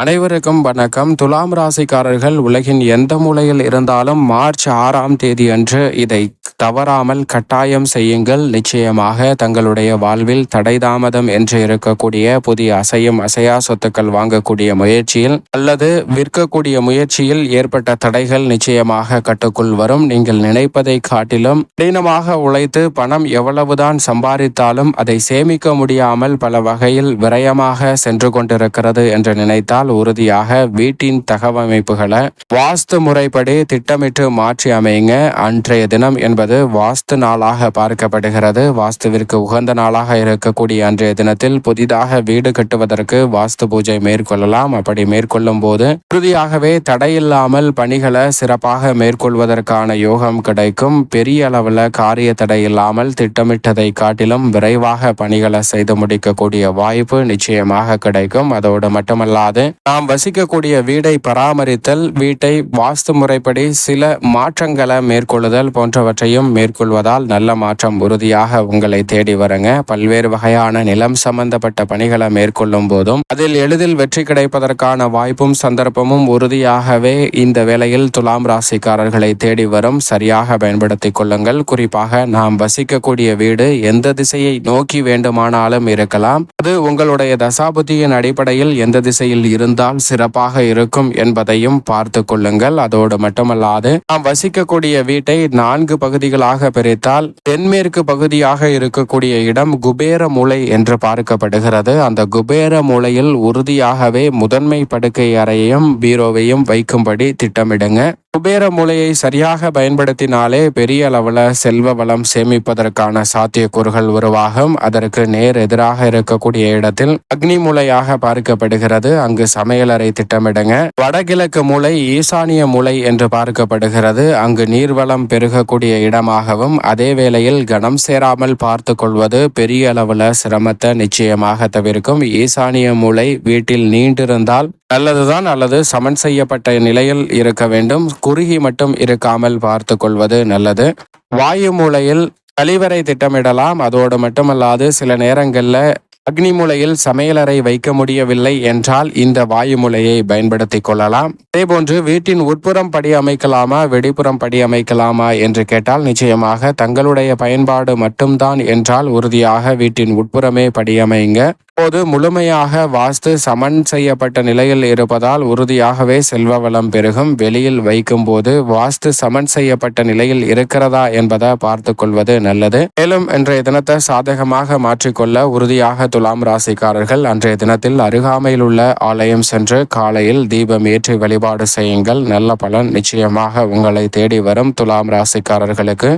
அனைவருக்கும் வணக்கம். துலாம் ராசிக்காரர்கள் உலகின் எந்த மூலையில் இருந்தாலும் மார்ச் ஆறாம் தேதி அன்று இதை தவறாமல் கட்டாயம் செய்யுங்கள். நிச்சயமாக தங்களுடைய வாழ்வில் தடை தாமதம் என்று இருக்கக்கூடிய புதிய அசையும் அசையா சொத்துக்கள் வாங்கக்கூடிய முயற்சியில் அல்லது விற்கக்கூடிய முயற்சியில் ஏற்பட்ட தடைகள் நிச்சயமாக கட்டுக்குள் வரும். நீங்கள் நினைப்பதை காட்டிலும் கடினமாக உழைத்து பணம் எவ்வளவுதான் சம்பாதித்தாலும் அதை சேமிக்க முடியாமல் பல வகையில் விரயமாக சென்று கொண்டிருக்கிறது என்று நினைத்தால் உறுதியாக வீட்டின் தகவமைப்புகளை வாஸ்து முறைப்படி திட்டமிட்டு மாற்றி அமையுங்க. அன்றைய தினம் என்பது வாஸ்து நாளாக பார்க்கப்படுகிறது. வாஸ்துவிற்கு உகந்த நாளாக இருக்கக்கூடிய அன்றைய தினத்தில் புதிதாக வீடு கட்டுவதற்கு வாஸ்து பூஜை மேற்கொள்ளலாம். அப்படி மேற்கொள்ளும் போது உறுதியாகவே தடையில்லாமல் பணிகளை சிறப்பாக மேற்கொள்வதற்கான யோகம் கிடைக்கும். பெரிய அளவில் காரிய தடை இல்லாமல் திட்டமிட்டதை காட்டிலும் விரைவாக பணிகளை செய்து முடிக்கக்கூடிய வாய்ப்பு நிச்சயமாக கிடைக்கும். அதோடு மட்டுமல்லாது நாம் வசிக்கக்கூடிய வீடை பராமரித்தல் வீட்டை வாஸ்து முறைப்படி சில மாற்றங்களை மேற்கொள்ளுதல் போன்றவற்றையும் மேற்கொள்வதால் நல்ல மாற்றம் உறுதியாக உங்களை தேடி வருங்க. பல்வேறு வகையான நிலம் சம்பந்தப்பட்ட பணிகளை மேற்கொள்ளும் போதும் அதில் எளிதில் வெற்றி கிடைப்பதற்கான வாய்ப்பும் சந்தர்ப்பமும் உறுதியாகவே இந்த வேளையில் துலாம் ராசிக்காரர்களை தேடி வரும். சரியாக பயன்படுத்திக் கொள்ளுங்கள். குறிப்பாக நாம் வசிக்கக்கூடிய வீடு எந்த திசையை நோக்கி வேண்டுமானாலும் இருக்கலாம். அது உங்களுடைய தசாபுத்தியின் அடிப்படையில் எந்த திசையில் இருந்தால் சிறப்பாக இருக்கும் என்பதையும் பார்த்து கொள்ளுங்கள். அதோடு மட்டுமல்லாது நாம் வசிக்கக்கூடிய வீட்டை நான்கு பகுதிகளாக பிரித்தால் தென்மேற்கு பகுதியாக இருக்கக்கூடிய இடம் குபேர மூலை என்று பார்க்கப்படுகிறது. அந்த குபேர மூலையில் உறுதியாகவே முதன்மை படுக்கை அறையையும் பீரோவையும் வைக்கும்படி திட்டமிடுங்க. குபேர மூலையை சரியாக பயன்படுத்தினாலே பெரிய அளவில் செல்வ வளம் சேமிப்பதற்கான சாத்தியக்கூறுகள் உருவாகும். அதற்கு நேர் எதிராக இருக்கக்கூடிய இடத்தில் அக்னி மூலையாக பார்க்கப்படுகிறது. அங்கு சமையலறை திட்டமிடுங்க. வடகிழக்கு மூலை ஈசானிய மூலை என்று பார்க்கப்படுகிறது. அங்கு நீர்வளம் பெருகக்கூடிய இடமாகவும் அதே வேளையில் கனம் சேராமல் பார்த்து கொள்வது பெரிய அளவில் சிரமத்தை நிச்சயமாக தவிர்க்கும். ஈசானிய மூலை வீட்டில் நீண்டிருந்தால் நல்லதுதான் அல்லது சமன் செய்யப்பட்ட நிலையில் இருக்க வேண்டும். குறுகி மட்டும் இருக்காமல் பார்த்து கொள்வது நல்லது. வாயு மூலையில் கழிவறை திட்டமிடலாம். அதோடு மட்டுமல்லாது சில நேரங்களில் அக்னி மூலையில் சமையலறை வைக்க முடியவில்லை என்றால் இந்த வாயு மூலையை பயன்படுத்தி கொள்ளலாம். அதேபோன்று வீட்டின் உட்புறம் படி அமைக்கலாமா வெளிப்புறம் படி அமைக்கலாமா என்று கேட்டால் நிச்சயமாக தங்களுடைய பயன்பாடு மட்டும்தான் என்றால் உறுதியாக வீட்டின் உட்புறமே படி அமைங்க. இப்போது முழுமையாக வாஸ்து சமன் செய்யப்பட்ட நிலையில் இருப்பதால் உறுதியாகவே செல்வ வளம் பெருகும். வெளியில் வைக்கும் போது வாஸ்து சமன் செய்யப்பட்ட நிலையில் இருக்கிறதா என்பதை பார்த்து கொள்வது நல்லது. மேலும் இன்றைய தினத்தை சாதகமாக மாற்றிக்கொள்ள உறுதியாக துலாம் ராசிக்காரர்கள் அன்றைய தினத்தில் அருகாமையில் உள்ள ஆலயம் சென்று காலையில் தீபம் ஏற்றி வழிபாடு செய்யுங்கள். நல்ல பலன் நிச்சயமாக உங்களை தேடி வரும் துலாம் ராசிக்காரர்களுக்கு.